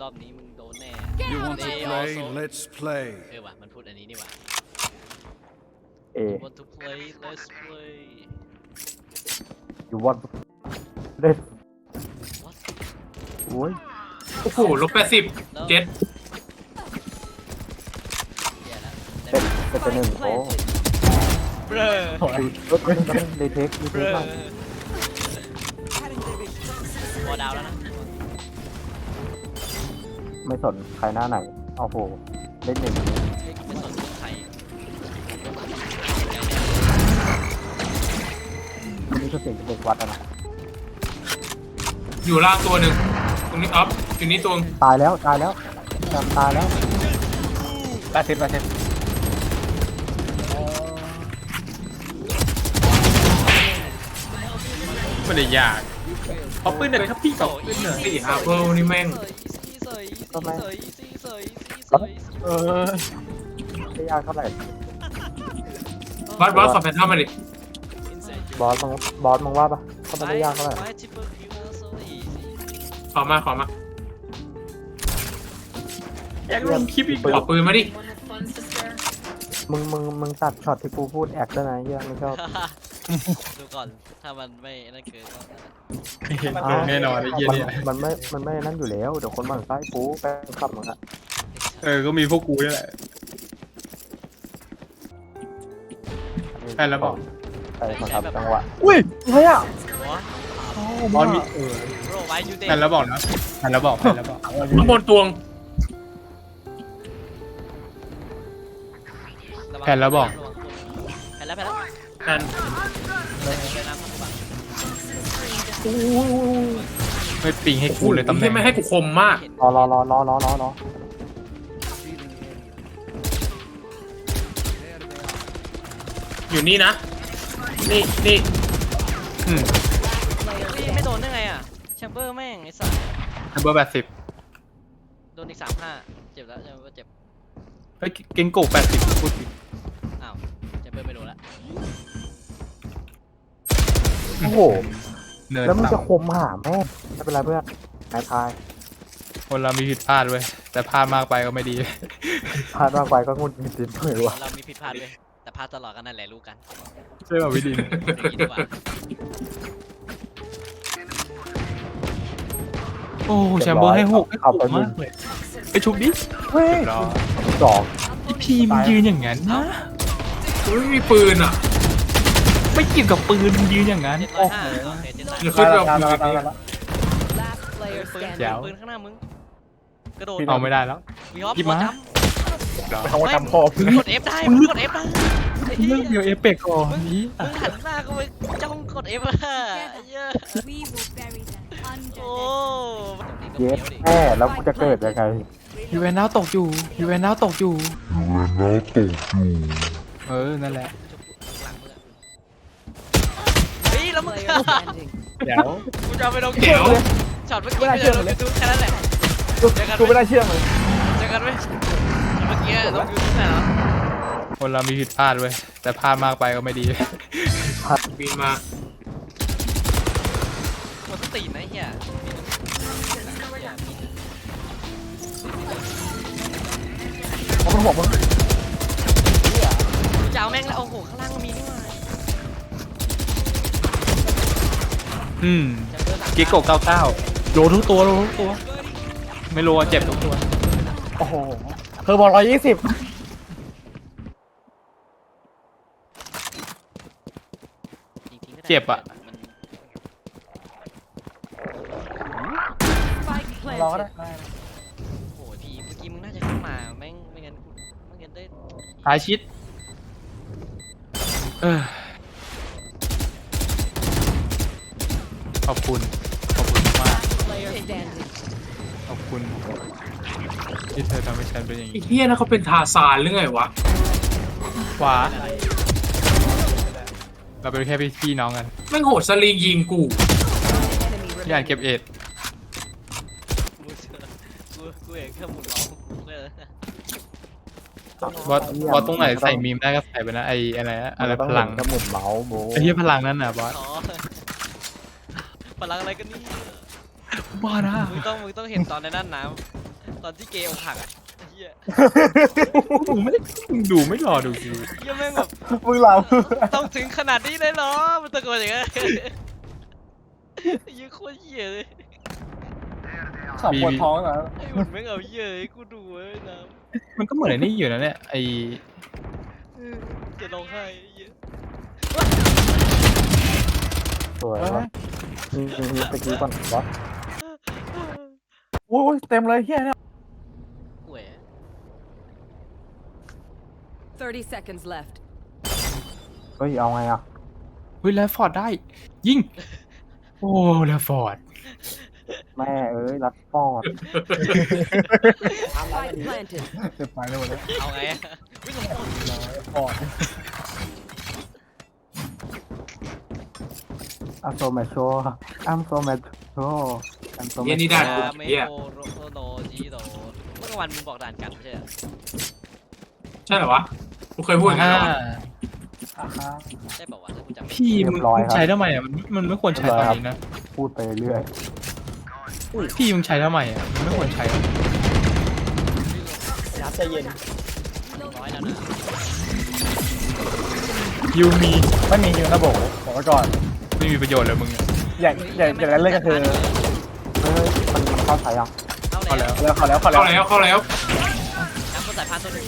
รอบนี้มึงโดนแน่ You want to They play? also- Let's play. เออว่ะมันพูดอันนี้นี่ว่ะ เอ want to play let's play อยู่วันเล่น what โอ้ยโอ้โหลบแปดสิบแล้วเจ็ดแย่แล้วเป็นเป็นตัวหนึ่งโอ้เบรอรถเป็นรีเทครีเบเทรคอมากพอดาวแล้วนะ ไม่สนใครหน้าไหนเอาโหเล่นอย่างนี้ไม่สนใครนี่คือสิ่งที่เด็กวัดอะนะอยู่ล่างตัวหนึ่งตรงนี้อัพอยู่นี่ตัวตายแล้วตายแล้วจำตายแล้วแปดสิบแปดสิบไม่ได้ยากเอาปืนหน่อยครับพี่เอาปืนหน่อยสี่ฮาร์เพิลนี่แม่งเสยเสยเสยเสยเสยเออไม่ยากเท่าไหร่ บอสบอสขอแพนท่ามาดิบอสมึงบอสมึงว่าปะก็ไม่ได้ยากเท่าไหร่ขอมาขอมาอยากลงคลิปอีกขอปืนมาดิมึงมึงมึงตัดช็อตที่กูพูดแอคด้วยนะเฮียไม่ชอบ ดูก่อน ถ้ามันไม่นั่นเกินก็เห็นเกินแน่นอนไอ้เหี้ยมันเนี่ยมันไม่ มันไม่นั่นอยู่แล้ว เดี๋ยวคนมันไส้ปูแป้งขับมึงอะเออ ก็มีพวกกูนี่แหละแป้งแล้วบอกใช่มาครับจังหวะอุ้ยเฮ้ยอะบอลมีเออโรไวยูเดแผ่นแล้วบอกนะแผ่นแล้วบอกแผ่นแล้วบอกข้างบนตวงแผ่นแล้วแผ่นแล้ว แพนไม่ปิงให้กูเลยตำแหน่ที่งไม่ให้กูคมมาก รอรอรอรอรอรอรออยู่นี่นะ นี่นี่อืมไม่โดนได้ไงอะแชมเบอร์แม่งไอ้สัสเบอร์แปดสิบโดนอีกสามห้าเจ็บแล้วแชมเบอร์เจ็บเฮ้ยเก่งโกแปดสิบพูดผิด โอ้โห เนินแล้วมึงจะต่ำคมหาแม่งไม่เป็นไรเพื่อนนายทายคนเรามีผิดพลาดเว้ยแต่พลาดมากไปก็ไม่ดี พลาดมากไปก็งุนงิดติดเลยวะเรามีผิดพลาดเลยแต่พลาดตลอดกันนั่นแหละรู้กันใช่ป่ะวิดินอย่างนี้ดีกว่าโอ้แชมเบอร์ให้หกให้เอาหไปกมึมางกเลยไปชุบดิเฮ้ยรอสอง พี่พีมนยืนอย่างนั้นนะกูไม่มีปืนอะ ไม่เกี่ยวกับปืนมึงยืนอย่างนั้น เจ็ดร้อยห้าโอเคเจ็ดร้อยเดี๋ยวขึ้นไปเอาตามปืมานตามดิมา Last player ปืน standing. แจ๋ว ปืนข้างหน้ามึง กระโดดเอาไม่ได้แล้ว วีออฟหยิบมาจรอเขาว่าจำคอำกด F ได้มึงกด F ได้ไอ้เหี้เรื่ยองเดียวเอฟเฟกต์ก่อนนี้มึงหันหน้าก็ไปจ้องกด F อะไอ้เหี้ย We will bury them under โอ้ their เย็ดแม่แล้วกูจะเกิดยังไงยูเวนนาวตกอยู่ยูเวนนาวตกอยู่ยูเวนนาวตกอยู่เออนั่นแหละ หลังมึงอะเฮ้ย แล้วมึงเดี๋ยวกูจะเอาไปลงเดี๋ยวช็อตเมื่อกี้ไม่ได้ลงยูทูบแค่นั้นแหละ กูไม่ได้เชื่อมึงเจอกันไหมเมื่อกี้ลงยูทูบแค่นั้นคนเรามีผิดพลาดเว้ยแต่พลาดมากไปก็ไม่ดีบินมาหมดสตินะเฮียเขาเป็นหัวมึงกูจะเอาแม่งแล้วโอ้โหข้างล่างมีนี่หว่า อืมจะเจอหลังกิโกเก้าเก้าโลทุกตัวโลทุกตัว ไม่โลอะเจ็บทุกตัว โอ้โหเธอบอกร้อยยี่สิบจริงๆก็ได้เจ็บอะมัน Spike รอก็ได้ planted. โอ้โหพี่เมื่อกี้มึงน่าจะเข้ามาแม่งไม่งั้นกูไม่งั้นได้หายชิดเออ อบคุณ ขอบคุณมาก Player standing. ขอบคุณ ที่เธอทำให้ฉันเป็นอย่างไอ้นี้เหี้ยนะเขาเป็นทาซานหรือไงวะ ขวาเราเป็นแค่พี่น้องกันแม่งโหดสลิงยิงกู Enemy พี่อ่านเก็บเอ็ดกูเจอกูกูเห็นแค่หมุนเมาส์กูเลยบอสบอสตรงไหนใส่มีมได้ก็ใส่ไปนะไออะไรนะอะไรพลังก็หมุนเมาส์โบไอที่พลังนั่นน่ะบอสอ๋อ พลังอะไรกันนี่บ้านะมึงต้องมึงต้องเห็นตอนในนั่นน้ตอนที่เกย์อกหักอะไอ้เหี้ยมึงไม่มึงดูไม่รอดูกูเหี้ยแม่งแบบมึงเหล่าต้องถึงขนาดนี้เลยเหรอมันตะโกนอย่างเงี้ยยี่โคตรเหี้ยเลยขับปวดท้องเหรอไอ้หุ่นแม่งเอาเหี้ยให้กูดูเว้ยนะมันก็เหมือนไอ้นี่อยู่นะเนี่ยไอจะร้องไห้ไอ้เหี้ยสวยวะ ยิงยิงยิงตะกี้ก่อนวะโอ้ยเต็มเลยเฮียเนี่ยแหว30 seconds left. เฮ้ยเอาไงอะเฮ้ยแลฟฟอร์ดได้ ยิง โอ้แลฟฟอร์ดแม่เอ้ยรัดฟอด Spike planted. เต็มไปเลยหมดเลยเอาไงอะวิ่งลงปอดอัมโซแมชโชอัม โซแมชโชอัมโซแมเหี้ยชนี่โชได้อ่ากูเมเหี้ยโโรโดจีโดเมื่อกลางวันมึงบอกด่านกันไม่ใช่เหรอใช่เหรอวะกูเคยพูดอย่างนั้นเหรอวะอ่าฮะ ใช่เปล่าวะถ้ากูจำไม่ผิดพี่มึงมึงใช้ทำไมอะมันมันไม่ควรใช้ตอนนี้นะพูดไปเรื่อยพี่มึงใช้ทำไมอะมันไม่ควรใช้น้ำใจเย็น ร้อยแล้วนะยูมีไม่มีฮิวนะโบบอกไว้ก่อน ไม่มีประโยชน์เลยมึงอะอย่างอย่างอย่างนั้นเลยก็คือเฮ้ยมันมันเข้าสายยังเอาแล้วแล้วเขาแล้วเขาเข้าแล้วแล้วเข้าแล้วน้ำต้นสายพันธุ์ตัวหนึง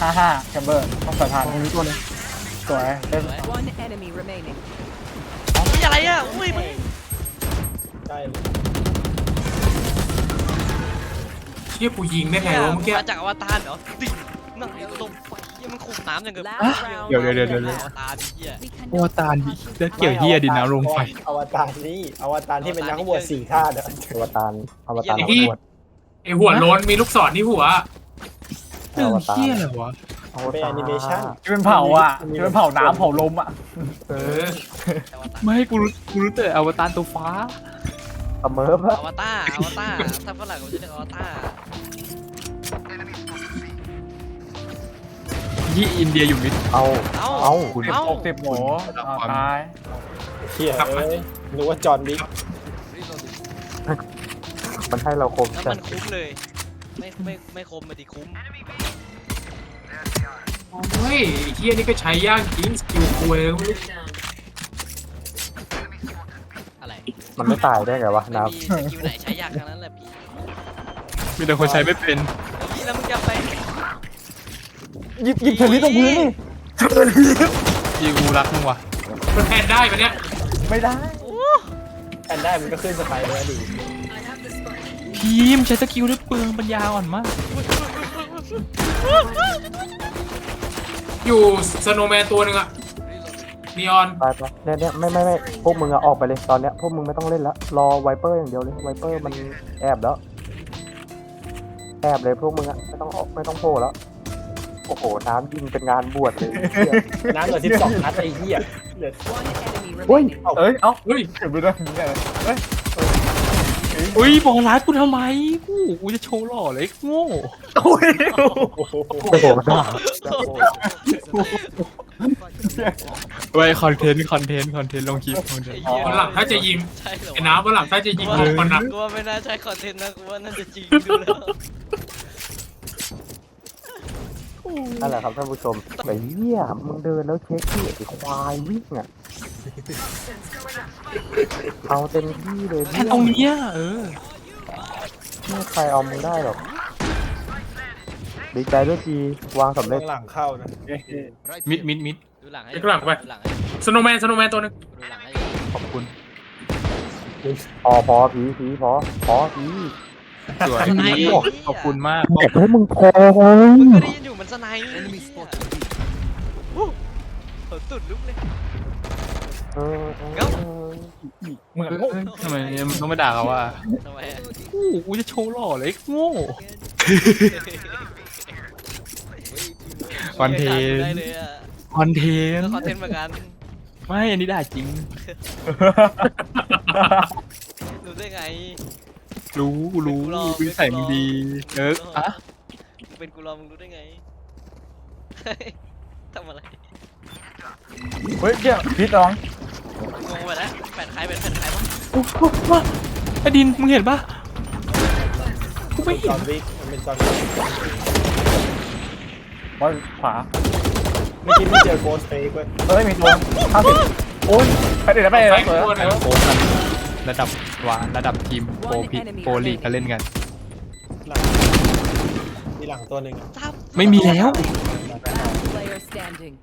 ห้าห้าแคมเบอร์ต้องใส่ทานนี้ตัวนึงสวยเล่น One enemy remaining. อุ้ยอะไรอะอุ้ยมึงใกล้เชี่ยกูยิงได้ไงวะเมื่อกี้มาจากอวตารเหรอติ๊งนั่งไอ้ลมไฟ เหี้ยมันคุมน้ำอย่างเงี้ย Last round. เดี๋ยวเดี๋ยวเดี๋ยวเดี๋ยวอวตารเหี้ยโอ้ตาลดิแล้วเกี่ยวเฮียดินน้ำลงไฟ อวตารนี่อวตารที่เป็นนักบวชสี่ธาตุอะอวตารอวตารไอ้อที่วตารไอหัวโล้นมีลูกศรที่หัว เรื่องเฮียอะไรวะอวเป็นตารแอนิเมชันที่เป็นเผาอะที่เป็นเผาน้ำเผาลมอะเอเออออวตารไม่ให้กูรู้กูรู้แต่อวตารตัวฟ้า เสมอปะอวตารอวตารถ้าฝรั่งเขาจะเรียกอวตาร ยี่อินเดียอยู่มิด เอา เอ้าเอา คุณสิบเอ้าหกสิบโหอ่าตายเฮียเอ้ยนึกว่าจอห์นวิกมันให้เราคมแล้วจัมัดนคุ้มเลย ไม่ไม่ไม่คมมันดีคุ้มเฮ้ยไอ้เฮียนี่ก็ใช้ยากจริงสกิลคุยแล้วไม่รู้อะไรมันไม่ตายได้ไงวะไม่น้มีสกิลไหนใช้ยากทั้งนั้นแหละพี่มีแต่คนใช้ไม่เป็น พี่แล้วมึงจะไป หยิบหยิบเทอร์ลิสตรงพื้นนี่พี่กูรักมึงว่ะมันแทนได้ปะเนี่ยไม่ได้แอนได้มันก็ขึ้นสไปเดอร์ดีพีมใช้สกิลด้วยเปลืองปัญญาอ่อนมาก อยู่สโนว์แมนตัวหนึ่งอะนีออนำไปไปเนี่ยเนี่ยไม่ไม่ไม่พวกมึงอะออกไปเลยตอนเนี้ยพวกมึงไม่ต้องเล่นแล้วรอไวเปอร์อย่างเดียวเลยไวเปอร์มันแอบแล้ว แอบเลยพวกมึงอะไม่ต้องออกไม่ต้องโผล่แล้ว โอ้โห น้ำยิงเป็นงานบวชเลยเหี้ยน้ำเหลือสิบสองนัดไอ้เหี้ยเหลือ One enemy Ui. remaining. เอ้ย เอ้าเฮ้ยเก็บไปด้วยเนี่ยเอ้ยอุ้ยบอกร้ายกูทำไมกูกูจะโชว์หล่อเลยโง่โอ้ยโอ้โหด่าไว้คอนเทนต์คอนเทนต์คอนเทนต์ลงคลิปคอนเทนต์ วันหลังถ้าจะยิงใช่เหรอไอ้น้ำวันหลังถ้าจะยิงลงคนนะกูว่าไม่น่าใช่คอนเทนต์นะกูว่าน่าจะจริงดูแล้ว นั่นแหละครับท่านผู้ชมไอ้เหี้ยมึงเดินแล้วเช็คที่ไอ้ควายวิ่งอะเอาเต็มที่เลยแค่ตรงเนี้ยเออไม่มีใครเอามึงได้หรอก ดีใจด้วยทีวางสำเร็จ ข้างหลังเข้านะ มิดมิดมิด ดูหลังให้ไอ้กลังไป ดูหลังให้สโนว์แมนสโนว์แมนตัวหนึงดูหลังให้ขอบคุณพอพอผีผีพอพอผีสวยพี่ขอบคุณมาก บอกให้มึงพอมึงก็ได้ยินอยู่เหมือน สไนด์โอ้โหตุ่นลุกเลยเออเออเอ้าเออเหมือนเอ้ยทำไมมึงต้องมาด่าเขาว่าทำไมอะกูกูจะโชว์หล่อเลยโง่ คอนเทนต์ ได้เลยอะคอนเทนก็ต์คอนเทนต์เหมือนกันไม่อันนี้ด่าจริง รู้ได้ไง รู้กูรู้เป็นกูหรอกวิสัยมึงดีเอออะมึงเป็นกูรอมึงรู้ได้ไงเฮ้ย ทำอะไรเฮ้ยเดี๋ยวพีทน้องงงไปแล้วแปดใครเป็นแปดใครวะโอ้โหว่าไอ้ดินมึงเห็นปะกูไม่เป็นจอห์นวิกมันเป็นจอห์นวิกบอลขวาเมื่อกี้ไม่เจอโกสเฟกเว้ยเอ้ยมีตัวห้าสิบโอ้ยไปเดี๋ยวไปใส่เลยตัวหนึงโค้ชกันระดับวาระดับทีมโปรพิโปรลีกก็เล่นกัน หลังมีหลังตัวหนึ่งอะทับไม่มีแล้ว Last player standing.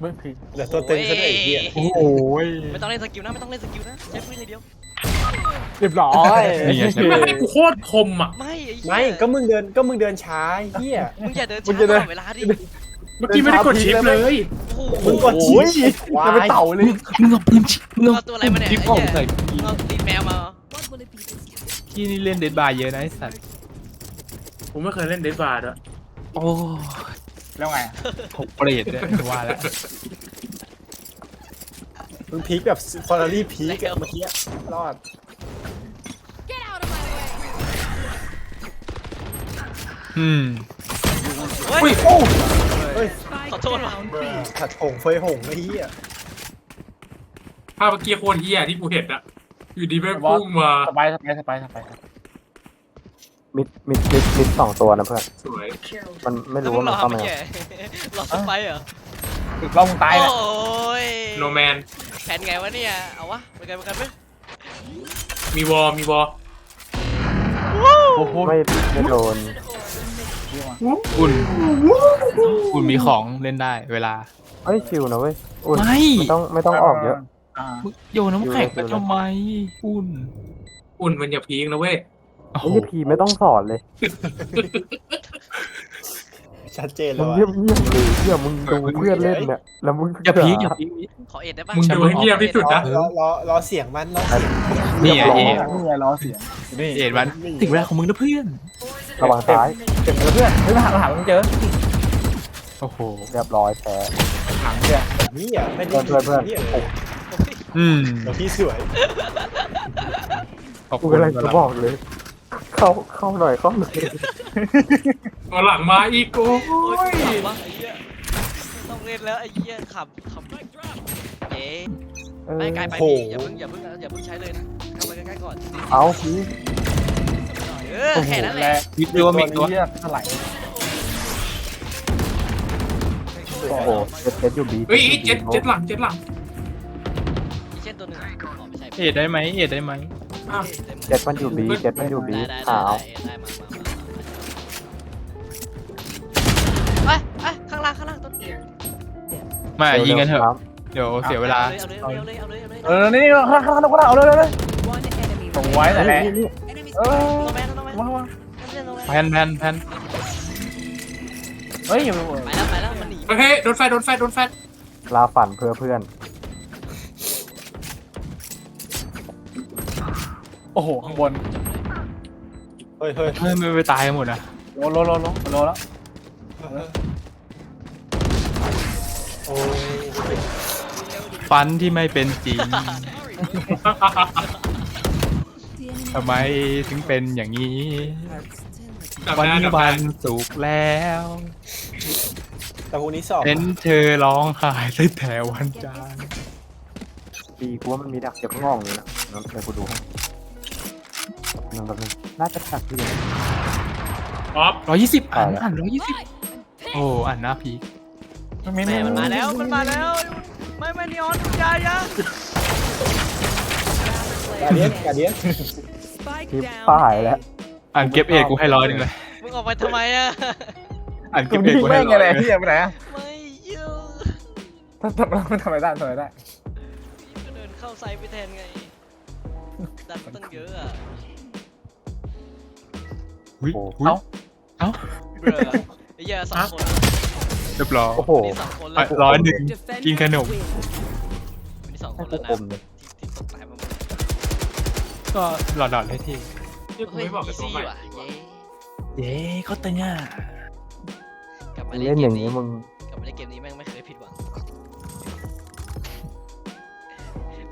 เมื่อกี้เหลือตัวตึงซะด้วยไอ้เหี้ยโอ้โหยไม่ต้องเล่นสกิลนะไม่ต้องเล่นสกิลนะใช้ปืนอย่างเดียว เรียบร้อยนี่ไงใช่ไหมให้กูโคตรคมอะ ไม่ไอ้เหี้ยไม่ก็มึงเดินก็มึงเดินช้าไอ้เหี้ย มึงอย่าเดินช้าตลอดเวลาดิเมื่อกี้ไม่ได้กดชิปเลย โอ้โหมึงกดโอ้ยชี้วาจะเป็นยเต่าเลยมึงเอาปืนชิมึงเอาเอาตัวอะไรมาเนี่ยจิ๊บไอ้ออกเหี้ยใส่มึงเอาตีนแมวมาพี่นี่เล่นเดดบายเยอะนะไอ้สัตว์ ผมไม่เคยเล่นเดดบาร์ด้วยโอ้ แล้วไงหกเปรตเลยว่าแล้วมึงพีคแบบฟอร์รารี่พีคอะเมื่อกี้รอดอืมเฮ้ยเฮ้ยขอโทษว่ะขัดหงเฟยหงไอ้เหี้ยภาพเมื่อกี้โคตรเฮียที่กูเห็นอะอยู่ดีแม่งพุ่งมาสบายสบายสบายสบาย มิดมิดมิดมิดสองตัวนะเพื่อนสวยมันไม่แล้วรู้มึว่างรมันอเข้าไม่มาแก่รอสไปเหรอถึงเรามึงตายแหละโอ้ยโนแมน แผนไงวะเนี่ย เอาวะไปกันไปกันไหมมีวอลมีวอลโอ้โหไม่ไม่โดนอุ่นอุ่นมีของเล่นได้เวลาเฮ้ยชิวนะเว้ยอุ่นไม่ไม่ต้องไม่ต้องออกเยอะอ่ามึงโยนน้ำแข็งไปทำไมอุ่น อุ่นมันอย่าพีคนะเว้ย โอ้โหไอ้พีไม่ต้องสอนเลยชัดเจนเลมึยงว่ะเงียบเงียบเลยเงียบมึงดูเพื่อนเล่นเนี่ยแล้วมึงอย่าพีกอย่าพีกขอเอ็ดได้ปะมึงดูให้เงียบที่สุด รอนะรอรอรอเสียงมันรอนี่ไงเอ็ดนี่ไงล้อเสียงนี่เอ็ดมันถึงเวลาของมึงนะเพื่อน ระวังซ้ายเก็บเพื่อนเฮ้ยมาหามาหามึงเจอโอ้โห เรียบร้อยแพ้ ถังเนี่ยนี่อะไม่ได้เพื่อนเพื่อนหี้ยโอ้อืมเดี๋ยวพี่สวยขอบกูคุณกำลังจะบอกเลย เข้าเข้าหน่อยเข้าหน่อยตอนหลังมาอีกโอ้โอ้ยยขำวะไอ้เหี้ยต้องเล่นแล้วไอ้เหี้ยขำขำเอ๊ะเออไปไกลไปพี่อย่าเพิ่งอย่าเพิ่งอย่าเพิ่งใช้เลยนะเข้าไปใกล้ๆก่อนเอาพีเออแค่นั้นแหละวิดเรียกว่ามีตัวเหี้ยเท่าไหร่โอ้โหเจ็ดเจ็ดอยู่บีเฮ้ยเจ็ดเจ็ดหลังเจ็ดหลังอีเช่นตัวหนึ่งอ๋อไม่ใช่เอ็ดได้ไหมเอ็ดได้ไหมอ้าวเจ็ดมันอยู่บีเจ็ดมันอยู่บีได้ได้ขาวได้ได้มามามาไปไปข้างล่างข้างล่างต้นไม่ยิงกันเถอะ เดี๋ยวเสียเวลา เอาเลยเอาเลยเอาเลยเอาเลยเออนี่ข้างข้างข้างเอาเลยเลย One enemy ส่ง remaining. ไว้แต่แหละนี่เออโนแมนโนแมนว้าวโนแมนแพนแพนแพนเฮ้ยอย่าไปไปแล้วไปแล้วมันหนีเฮ้ยโดนแฟดโดนแฟดโดนแฟดลาฝันเพื่อเพื่อน โอ้โห ข้างบนเฮ้ยเฮ้ยเฮ้ยไม่ไปตายกันหมดนะโลโลโลโลโลแล้วโอ้ยฟันที่ไม่เป็นจริง ทำไมถึงเป็นอย่างนี้ วันนี้วันสุกร์แล้วแต่พวกนี้สอบ Ờ. เห็นเธอร้องไห้ตั้งแต่วันจันทร์บีกูว่ามันมีดักเจ็บข้างนอกนี่นะงั้นเดี๋ยวกูดูให้ห นึ่งกับนึงน่าจะดักที่เดียวออฟร้อยยี่สิบอ่านอ่านร้อยยี่สิบโอ้อ่านหน้าพีคแม่มันมาแล้วมันมาแล้ว ไม่ไม่นีออนอยายากาเดียนกาเดียน Spike คลิป down. ป้ายแล้วอ่านเก็บเอกกูให้ร้อยหนึ่งเลยมึงออกไปทำไมอะอ่านเก็บเอกกูแม่ให้ร้ไงอยเลยพี่ไปไหนอะไม่ยูทำทำทำอะไรได้ทำอะไรได้ก็เดินเข้าไซด์ไปแทนไงดันตั้งเยอะอะ อุ๊ยโอ้อุ๊ยเอ้าเอ้าเบื่อไอ้เหี้ยสองคนเรียบร้อย โอ้โห นี่สองคนเลอะยร้อยหนึ่ง Defenders กินขนม win. นี่สองคให้นกูแล้วคนะมเลยที่ตกตายมาหมดก็หลอดๆให้ที่ที่กูไม่บอกกับตัวใหม่ว่ะเย้เย้เขาตึงอะกลับมาเล่เล่นนอเกย่ามงนี้นี้มึงกลับมาเล่นเกมนี้แม่งไม่เคยผิดหวัง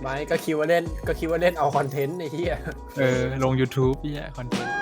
ไม่ก็คิดว่าเล่นก็คิดว่าเล่นเอาคอนเทนต์ไอ้เหี้ยเออ ลง YouTube พี่อะคอนเทนต์